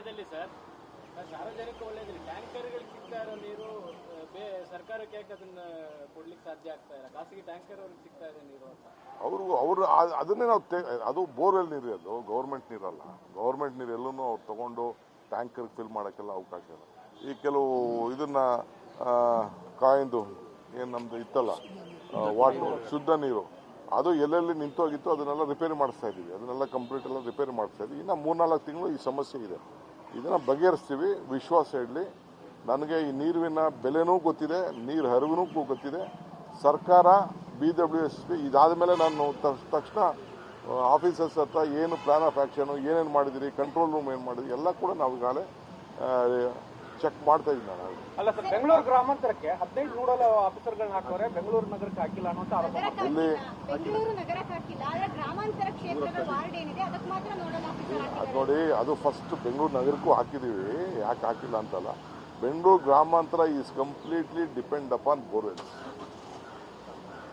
ವಲಯದಲ್ಲಿ ಸರ್. ಸಾರ್ವಜನಿಕ ವಲಯದಲ್ಲಿ ಟ್ಯಾಂಕರ್ಗಳು ಸಿಗ್ತಾ ಇರೋ ನೀರು ಸರ್ಕಾರಕ್ಕೆ ಯಾಕೆ ಅದನ್ನ ಕೊಡ್ಲಿಕ್ಕೆ ಸಾಧ್ಯ ಆಗ್ತಾ ಇಲ್ಲ? ಖಾಸಗಿ ಟ್ಯಾಂಕರ್ ಅವ್ರಿಗೆ ಸಿಗ್ತಾ ಇದೆ ನೀರು ಅಂತ. ಅವರು ಅವರು ಅದನ್ನೇ ನಾವು ಅದು ಬೋರ್ವೆಲ್ ನೀರು ಅದು, ಗೌರ್ಮೆಂಟ್ ನೀರಲ್ಲ. ಗೌರ್ಮೆಂಟ್ ನೀರು ಎಲ್ಲೂ ಅವ್ರು ತಗೊಂಡು ಟ್ಯಾಂಕರ್ ಫಿಲ್ ಮಾಡೋಕ್ಕೆಲ್ಲ ಅವಕಾಶ ಇಲ್ಲ. ಈ ಕೆಲವು ಇದನ್ನ ಕಾಯಿಂದು, ಏನು ನಮ್ದು ಇತ್ತಲ್ಲ ವಾಟರ್, ಶುದ್ಧ ನೀರು, ಅದು ಎಲ್ಲೆಲ್ಲಿ ನಿಂತೋಗಿತ್ತು ಅದನ್ನೆಲ್ಲ ರಿಪೇರಿ ಮಾಡಿಸ್ತಾ ಇದ್ದೀವಿ. ಅದನ್ನೆಲ್ಲ ಕಂಪ್ಲೀಟ್ ಎಲ್ಲ ರಿಪೇರಿ ಮಾಡಿಸ್ತಾ ಇದ್ದೀವಿ. ಇನ್ನು ಮೂರ್ನಾಲ್ಕು ತಿಂಗಳು ಈ ಸಮಸ್ಯೆ ಇದೆ. ಇದನ್ನ ಬಗೆಹರಿಸ್ತೀವಿ, ವಿಶ್ವಾಸ ಇಡಲಿ. ನನಗೆ ಈ ನೀರಿನ ಬೆಲೆನೂ ಗೊತ್ತಿದೆ, ನೀರು ಹರಿವಿನೂ ಗೊತ್ತಿದೆ. ಸರ್ಕಾರ ಬಿ ಡಬ್ಲ್ಯೂ ಎಸ್ ಪಿ ಇದಾದ ಮೇಲೆ ನಾನು ತಕ್ಷಣ ಆಫೀಸರ್ಸ್ ಹತ್ರ ಏನು ಪ್ಲಾನ್ ಆಫ್ ಆ್ಯಕ್ಷನು ಏನೇನು ಮಾಡಿದಿರಿ ಕಂಟ್ರೋಲ್ ರೂಮ್ ಏನು ಮಾಡಿದ್ರಿ, ಎಲ್ಲ ಕೂಡ ನಾವು ಈಗಾಗಲೇ ಚೆಕ್ ಮಾಡ್ತಾ ಇದ್ದೀನಿ ನಾನು. ಅಲ್ಲ ಸರ್ ಬೆಂಗಳೂರು ಗ್ರಾಮಾಂತರಕ್ಕೆ ಹದಿನೈದು ಆಫೀಸರ್ ಆಫೀಸರ್ಗಳನ್ನ ಹಾಕೋರೆ ಬೆಂಗಳೂರು ನಗರಕ್ಕೆ ಹಾಕಿಲ್ಲ ಅನ್ನೋ ಆರೋಪ ಇಲ್ಲಿ ಬೆಂಗಳೂರು ನಗರಕ್ಕೆ ಹಾಕಿಲ್ಲ ಆದ್ರೆ ಗ್ರಾಮಾಂತರ ಕ್ಷೇತ್ರದ ವಾರ್ಡ್ ಏನಿದೆ ಅದಕ್ಕೆ ಮಾತ್ರ ನೋಡಲ್ ಆಫೀಸರ್ ಅದು ಹಾಕಿದ್ದಾರೆ ನೋಡಿ ಅದು ಫಸ್ಟ್ ಬೆಂಗಳೂರು ನಗರಕ್ಕೂ ಹಾಕಿದ್ದೀವಿ ಯಾಕೆ ಹಾಕಿಲ್ಲ ಅಂತಲ್ಲ. ಬೆಂಗಳೂರು ಗ್ರಾಮಾಂತರ is completely depend upon borewells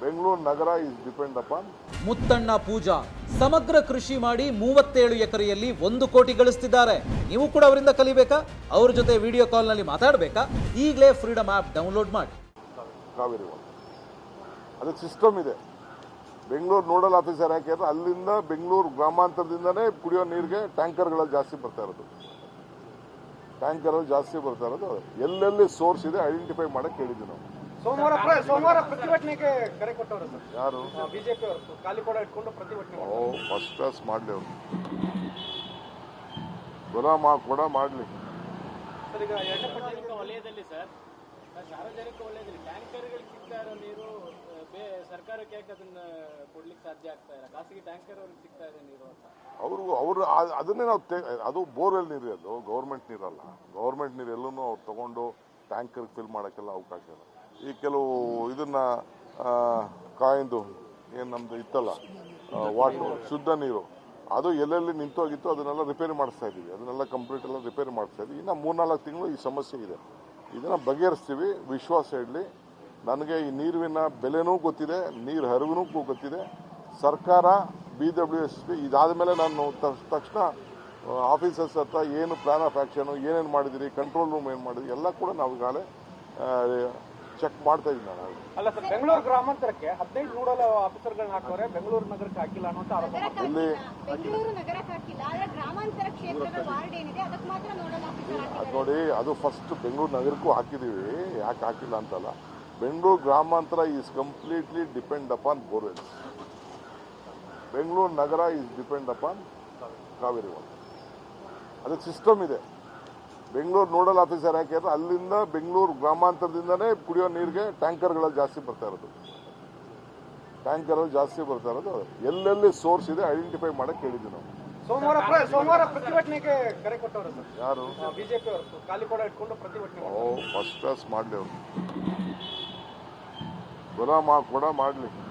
Bengaluru Nagar is depend upon Muttanna Pooja ಸಮಗ್ರ ಕೃಷಿ ಮಾಡಿ ಮೂವತ್ತೇಳು ಎಕರೆಯಲ್ಲಿ ಒಂದು ಕೋಟಿ ಗಳಿಸ್ತಿದ್ದಾರೆ. ನೀವು ಕೂಡ ಅವರಿಂದ ಕಲಿಬೇಕಾ? ಅವ್ರ ಜೊತೆ ವಿಡಿಯೋ ಕಾಲ್ನಲ್ಲಿ ಮಾತಾಡಬೇಕಾ? ಈಗಲೇ ಫ್ರೀಡಮ್ ಆ್ಯಪ್ ಡೌನ್ಲೋಡ್ ಮಾಡಿ. ಕಾವೇರಿ ವಾಟರ್ ಅದಕ್ಕೆ ಸಿಸ್ಟಮ್ ಇದೆ. ಬೆಂಗಳೂರು ನೋಡಲ್ ಆಫೀಸರ್ ಯಾಕೆ ಅಂದ್ರೆ ಅಲ್ಲಿಂದ ಬೆಂಗಳೂರು ಗ್ರಾಮಾಂತರದಿಂದನೇ ಕುಡಿಯೋ ನೀರಿಗೆ ಟ್ಯಾಂಕರ್ಗಳು ಜಾಸ್ತಿ ಬರ್ತಾ ಇರೋದು. ಟ್ಯಾಂಕರ್ ಜಾಸ್ತಿ ಬರ್ತಾ ಇರೋದು. ಎಲ್ಲೆಲ್ಲಿ ಸೋರ್ಸ್ ಇದೆ ಐಡೆಂಟಿಫೈ ಮಾಡಕ್ಕೆ ಹೇಳಿದ್ವಿ ನಾವು. ಸೋಮವಾರ ಸೋಮವಾರ ಪ್ರತಿಭಟನೆಗೆ ಕರೆ ಕೊಟ್ಟವರು ಸರ್. ಯಾರು? ಬಿಜೆಪಿ ಅವರು ಖಾಲಿ ಕೂಡ ಇಟ್ಕೊಂಡು ಪ್ರತಿಭಟನೆ ಓ ಫಸ್ಟ್ ಕ್ಲಾಸ್ ಮಾಡಲಿ ಅವರು. ಮಾ ಕೂಡ ಮಾಡಲಿ. ಸರ್ ಈಗ ಎರಡನೇ ಪಟ್ಟಿ ವಲಯದಲ್ಲಿ ಸರ್. ಸಾರ್ವಜನಿಕ ವಲಯದಲ್ಲಿ ಟ್ಯಾಂಕರ್ಗಳು ಸಿಗ್ತಾ ಇರೋ ನೀರು ಸರ್ಕಾರಕ್ಕೆ ಯಾಕೆ ಅದನ್ನ ಕೊಡ್ಲಿಕ್ಕೆ ಸಾಧ್ಯ ಆಗ್ತಾ ಇಲ್ಲ? ಖಾಸಗಿ ಟ್ಯಾಂಕರ್ ಅವ್ರಿಗೆ ಸಿಗ್ತಾ ಇದೆ ನೀರು ಅಂತ. ಅವರು ಅವರು ಅದನ್ನೇ ನಾವು ತೇ- ಅದು ಬೋರ್ವೆಲ್ ನೀರು ಅದು ಗೌರ್ಮೆಂಟ್ ನೀರಲ್ಲ. ಗೌರ್ಮೆಂಟ್ ನೀರು ಎಲ್ಲೂ ಅವ್ರು ತಗೊಂಡು ಟ್ಯಾಂಕರ್ ಫಿಲ್ ಮಾಡೋಕ್ಕೆಲ್ಲ ಅವಕಾಶ ಇಲ್ಲ. ಈ ಕೆಲವು ಇದನ್ನ ಕಾಯಿಂದು, ಏನು ನಮ್ದು ಇತ್ತಲ್ಲ ವಾಟರ್ ಶುದ್ಧ ನೀರು, ಅದು ಎಲ್ಲೆಲ್ಲಿ ನಿಂತೋಗಿತ್ತು ಅದನ್ನೆಲ್ಲ ರಿಪೇರಿ ಮಾಡಿಸ್ತಾ ಇದ್ದೀವಿ. ಅದನ್ನೆಲ್ಲ ಕಂಪ್ಲೀಟ್ ಎಲ್ಲ ರಿಪೇರಿ ಮಾಡಿಸ್ತಾ ಇದ್ದೀವಿ. ಇನ್ನು ಮೂರ್ನಾಲ್ಕು ತಿಂಗಳು ಈ ಸಮಸ್ಯೆ ಇದೆ. ಇದನ್ನ ಬಗೆಹರಿಸ್ತೀವಿ, ವಿಶ್ವಾಸ ಇಡಲಿ. ನನಗೆ ಈ ನೀರಿನ ಬೆಲೆನೂ ಗೊತ್ತಿದೆ, ನೀರು ಹರಿವಿನೂ ಗೊತ್ತಿದೆ. ಸರ್ಕಾರ ಬಿ ಡಬ್ಲ್ಯೂ ಎಸ್ ಪಿ ಇದಾದ ಮೇಲೆ ನಾನು ತಕ್ಷಣ ಆಫೀಸರ್ಸ್ ಹತ್ರ ಏನು ಪ್ಲಾನ್ ಆಫ್ ಆ್ಯಕ್ಷನು ಏನೇನು ಮಾಡಿದಿರಿ ಕಂಟ್ರೋಲ್ ರೂಮ್ ಏನು ಮಾಡಿದ್ರಿ, ಎಲ್ಲ ಕೂಡ ನಾವು ಈಗಾಗಲೇ ಚೆಕ್ ಮಾಡ್ತಾ ಇದ್ದೀನಿ ನಾನು. ಅಲ್ಲ ಸರ್ ಬೆಂಗಳೂರು ಗ್ರಾಮಾಂತರಕ್ಕೆ ಹದಿನೈದು ನೂರಲ್ಲ ಆಫೀಸರ್ಗಳನ್ನ ಹಾಕೋರೆ ಬೆಂಗಳೂರು ನಗರಕ್ಕೆ ಹಾಕಿಲ್ಲ ಅನ್ನೋ ಆರೋಪ ಇಲ್ಲಿ ಬೆಂಗಳೂರು ನಗರಕ್ಕೆ ಹಾಕಿಲ್ಲ. ಆದ್ರೆ ಗ್ರಾಮಾಂತರ ಕ್ಷೇತ್ರದ ವಾರ್ಡ್ ಏನಿದೆ ಅದಕ್ಕೆ ಮಾತ್ರ ನೋಡಲ್ ಆಫೀಸರ್ ಅದು ಹಾಕಿದ್ದಾರೆ. ನೋಡಿ ಅದು ಫಸ್ಟ್ ಬೆಂಗಳೂರು ನಗರಕ್ಕೂ ಹಾಕಿದ್ದೀವಿ ಯಾಕೆ ಹಾಕಿಲ್ಲ ಅಂತಲ್ಲ ಬೆಂಗಳೂರು ಗ್ರಾಮಾಂತರ is completely depend upon borewell Bengaluru Nagar is depend upon Kaveri water ಅದಕ್ಕೆ ಸಿಸ್ಟಮ್ ಇದೆ. ಬೆಂಗಳೂರು ನೋಡಲ್ ಆಫೀಸರ್ ಯಾಕೆ ಅಂದ್ರೆ ಅಲ್ಲಿಂದ ಬೆಂಗಳೂರು ಗ್ರಾಮಾಂತರದಿಂದನೇ ಕುಡಿಯೋ ನೀರಿಗೆ ಟ್ಯಾಂಕರ್ಗಳಲ್ಲಿ ಜಾಸ್ತಿ ಬರ್ತಾ ಇರೋದು. ಟ್ಯಾಂಕರ್ ಜಾಸ್ತಿ ಬರ್ತಾ ಇರೋದು. ಎಲ್ಲೆಲ್ಲಿ ಸೋರ್ಸ್ ಇದೆ ಐಡೆಂಟಿಫೈ ಮಾಡಕ್ಕೆ ಹೇಳಿದ್ವಿ ನಾವು. ಸೋಮವಾರ ಪ್ರ- ಸೋಮವಾರ ಪ್ರತಿಭಟನೆಗೆ ಕರೆ ಕೊಟ್ಟವರು ಯಾರು? ಬಿಜೆಪಿ ಅವರು. ಖಾಲಿ ಕೂಡ ಇಟ್ಕೊಂಡು ಪ್ರತಿಭಟನೆ ಓ ಫಸ್ಟ್ ಕ್ಲಾಸ್ ಮಾಡಲಿ ಅವರು. ಗುಲಾಮ ಕೂಡ ಮಾಡಲಿ.